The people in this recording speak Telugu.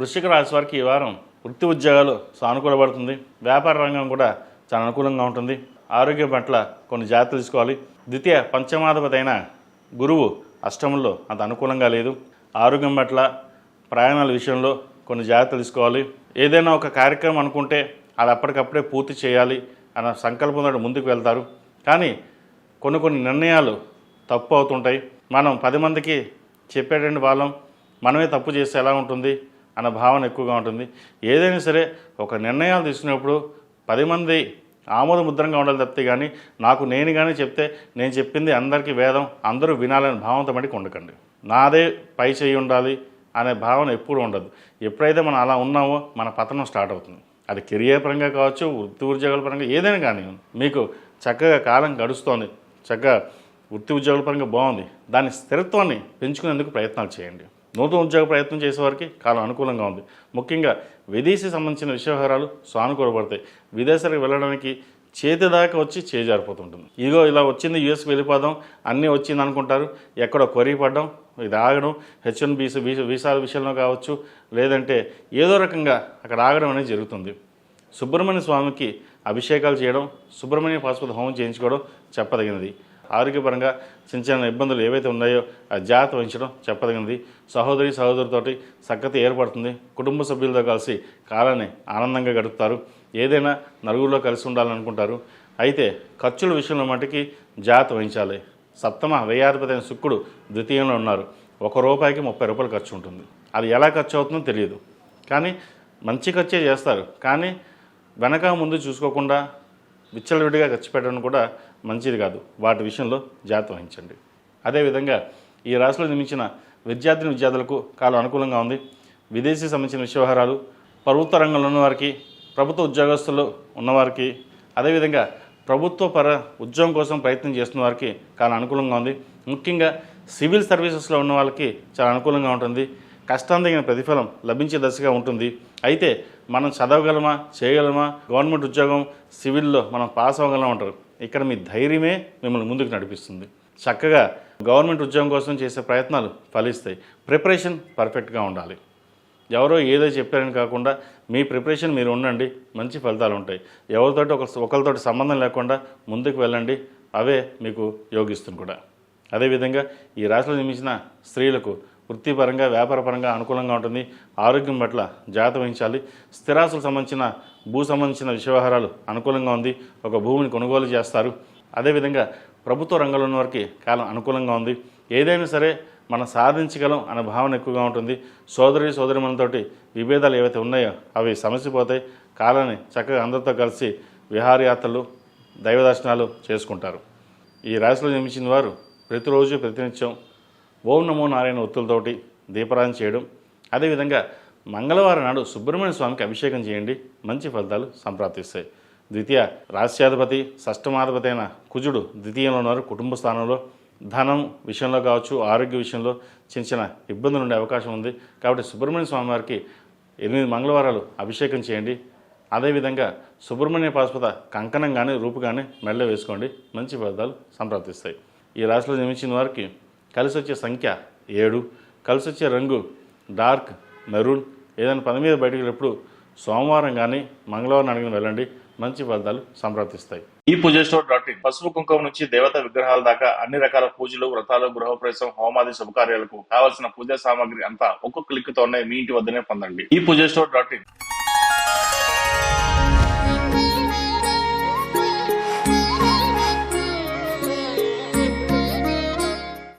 వృశ్చిక రాశి వారికి ఈ వారం వృత్తి ఉద్యోగాలు సానుకూలపడుతుంది. వ్యాపార రంగం కూడా చాలా అనుకూలంగా ఉంటుంది. ఆరోగ్యం పట్ల కొన్ని జాగ్రత్తలు తీసుకోవాలి. ద్వితీయ పంచమాధిపతి అయిన గురువు అష్టమంలో అంత అనుకూలంగా లేదు. ఆరోగ్యం పట్ల ప్రయాణాల విషయంలో కొన్ని జాగ్రత్తలు తీసుకోవాలి. ఏదైనా ఒక కార్యక్రమం అనుకుంటే అది అప్పటికప్పుడే పూర్తి చేయాలి అన్న సంకల్పంతో ముందుకు వెళ్తారు. కానీ కొన్ని కొన్ని నిర్ణయాలు తప్పు అవుతుంటాయి. మనం పది మందికి చెప్పేటువంటి వాళ్ళం. మనమే తప్పు చేస్తే ఎలా ఉంటుంది? అన్న భావన ఎక్కువగా ఉంటుంది. ఏదైనా సరే ఒక నిర్ణయాలు తీసుకున్నప్పుడు పది మంది ఆమోద ముద్రంగా ఉండాలి తప్పితే కానీ నాకు నేను కానీ చెప్తే నేను చెప్పింది అందరికీ వేదం అందరూ వినాలని భావంతో మటుకు ఉండకండి. నాదే పై చేయి ఉండాలి అనే భావన ఎప్పుడు ఉండదు. ఎప్పుడైతే మనం అలా ఉన్నామో మన పతనం స్టార్ట్ అవుతుంది. అది కెరియర్ పరంగా కావచ్చు వృత్తి ఉద్యోగాల పరంగా ఏదైనా కానీ మీకు చక్కగా కాలం గడుస్తోంది. చక్కగా వృత్తి ఉద్యోగాల పరంగా బాగుంది. దాని స్థిరత్వాన్ని పెంచుకునేందుకు ప్రయత్నాలు చేయండి. నూతన ఉద్యోగ ప్రయత్నం చేసేవారికి కాలం అనుకూలంగా ఉంది. ముఖ్యంగా విదేశీ సంబంధించిన విషయవహారాలు సానుకూలపడతాయి. విదేశాలకు వెళ్ళడానికి చేతి దాకా వచ్చి చేజారిపోతుంటుంది ఇగో ఇలా వచ్చింది యూఎస్కి వెళ్ళిపోదాం అన్నీ వచ్చింది అనుకుంటారు. ఎక్కడో కొరిగి పడ్డం ఇది ఆగడం హెచ్ వన్ బీసీ వీసాల విషయంలో కావచ్చు లేదంటే ఏదో రకంగా అక్కడ ఆగడం అనేది జరుగుతుంది. సుబ్రహ్మణ్య స్వామికి అభిషేకాలు చేయడం సుబ్రహ్మణ్య పాశుపత హోమం చేయించుకోవడం చెప్పదగినది. ఆరోగ్యపరంగా చిన్న చిన్న ఇబ్బందులు ఏవైతే ఉన్నాయో ఆ జాగ్రత్త వహించడం చెప్పదగినది. సహోదరి సహోదరుతోటి సక్కతి ఏర్పడుతుంది. కుటుంబ సభ్యులతో కలిసి కాలాన్ని ఆనందంగా గడుపుతారు. ఏదైనా నలుగురిలో కలిసి ఉండాలనుకుంటారు. అయితే ఖర్చుల విషయంలో మటుకి జాగ్రత్త వహించాలి. సప్తమ వ్యయాధిపతి అయిన శుక్రుడు ద్వితీయంలో ఉన్నారు. ఒక రూపాయికి ముప్పై రూపాయలు ఖర్చు ఉంటుంది. అది ఎలా ఖర్చు అవుతుందో తెలియదు. కానీ మంచి ఖర్చే చేస్తారు. కానీ వెనక ముందు చూసుకోకుండా విచ్చలవిడిగా ఖర్చు పెట్టడం కూడా మంచిది కాదు. వాటి విషయంలో జాగ్రత్త వహించండి. అదేవిధంగా ఈ రాశిలో నిర్మించిన విద్యార్థిని విద్యార్థులకు కాలం అనుకూలంగా ఉంది. విదేశీ సంబంధించిన విషయవహారాలు ప్రభుత్వ రంగంలో ఉన్నవారికి ప్రభుత్వ ఉద్యోగస్తులు ఉన్నవారికి అదేవిధంగా ప్రభుత్వ పర ఉద్యోగం కోసం ప్రయత్నం చేస్తున్న వారికి చాలా అనుకూలంగా ఉంది. ముఖ్యంగా సివిల్ సర్వీసెస్లో ఉన్న వాళ్ళకి చాలా అనుకూలంగా ఉంటుంది. కష్టం తగిన ప్రతిఫలం లభించే దశగా ఉంటుంది. అయితే మనం చదవగలమా? చేయగలమా? గవర్నమెంట్ ఉద్యోగం సివిల్లో మనం పాస్ అవ్వగలం అంటారు. ఇక్కడ మీ ధైర్యమే మిమ్మల్ని ముందుకు నడిపిస్తుంది. చక్కగా గవర్నమెంట్ ఉద్యోగం కోసం చేసే ప్రయత్నాలు ఫలిస్తాయి. ప్రిపరేషన్ పర్ఫెక్ట్గా ఉండాలి. ఎవరో ఏదో చెప్పారని కాకుండా మీ ప్రిపరేషన్ మీరు ఉండండి. మంచి ఫలితాలు ఉంటాయి. ఎవరితోటి ఒక ఒకరితోటి సంబంధం లేకుండా ముందుకు వెళ్ళండి. అవే మీకు యోగిస్తుంది కూడా. అదేవిధంగా ఈ రాశిలో నిర్మించిన స్త్రీలకు వృత్తిపరంగా వ్యాపారపరంగా అనుకూలంగా ఉంటుంది. ఆరోగ్యం పట్ల జాగ్రత్త వహించాలి. స్థిరాస్తులకు సంబంధించిన భూ సంబంధించిన విషయవహారాలు అనుకూలంగా ఉంది. ఒక భూమిని కొనుగోలు చేస్తారు. అదేవిధంగా ప్రభుత్వ రంగంలో ఉన్న వారికి కాలం అనుకూలంగా ఉంది. ఏదైనా సరే మనం సాధించగలం అనే భావన ఎక్కువగా ఉంటుంది. సోదరి సోదరిమణులతోటి విభేదాలు ఏవైతే ఉన్నాయో అవి సమసిపోతాయి కాలాన్ని చక్కగా అందరితో కలిసి విహారయాత్రలు దైవ దర్శనాలు చేసుకుంటారు. ఈ రాశిలో జన్మించిన వారు ప్రతిరోజు ప్రతినిత్యం ఓం నమో నారాయణ ఒత్తులతోటి దీపారాధన చేయడం. అదేవిధంగా మంగళవారం నాడు సుబ్రహ్మణ్య స్వామికి అభిషేకం చేయండి. మంచి ఫలితాలు సంప్రాప్తిస్తాయి. ద్వితీయ రాశ్యాధిపతి షష్టమాధిపతి అయిన కుజుడు ద్వితీయంలో ఉన్నారు. కుటుంబ స్థానంలో ధనం విషయంలో కావచ్చు ఆరోగ్య విషయంలో చిన్న చిన్న ఇబ్బందులు ఉండే అవకాశం ఉంది. కాబట్టి సుబ్రహ్మణ్య స్వామి వారికి ఎనిమిది మంగళవారాలు అభిషేకం చేయండి. అదేవిధంగా సుబ్రహ్మణ్య పాశుపత కంకణం కానీ రూపు కానీ మెళ్ళ వేసుకోండి. మంచి ఫలితాలు సంప్రాప్తిస్తాయి. ఈ రాశిలో జన్మించిన వారికి కలిసి వచ్చే సంఖ్య ఏడు కలిసి వచ్చే రంగు డార్క్ మెరూన్. ఏదైనా పని మీద బయటకు వెళ్ళినప్పుడు సోమవారం కానీ మంగళవారం అడిగిన వెళ్ళండి. మంచి ఫలితాలు సంప్రాప్తిస్తాయి ఈ పూజ స్టోర్ డాట్ ఇన్ పసుపు కుంకుమ నుంచి దేవత విగ్రహాల దాకా అన్ని రకాల పూజలు వ్రతాలు గృహప్రవేశం హోమాది శుభకార్యాలకు కావలసిన పూజా సామాగ్రి అంతా ఒక్కొక్క క్లిక్ తోనే మీ ఇంటి వద్దనే పొందండి. ఈ పూజ స్టోర్ డాట్ ఇన్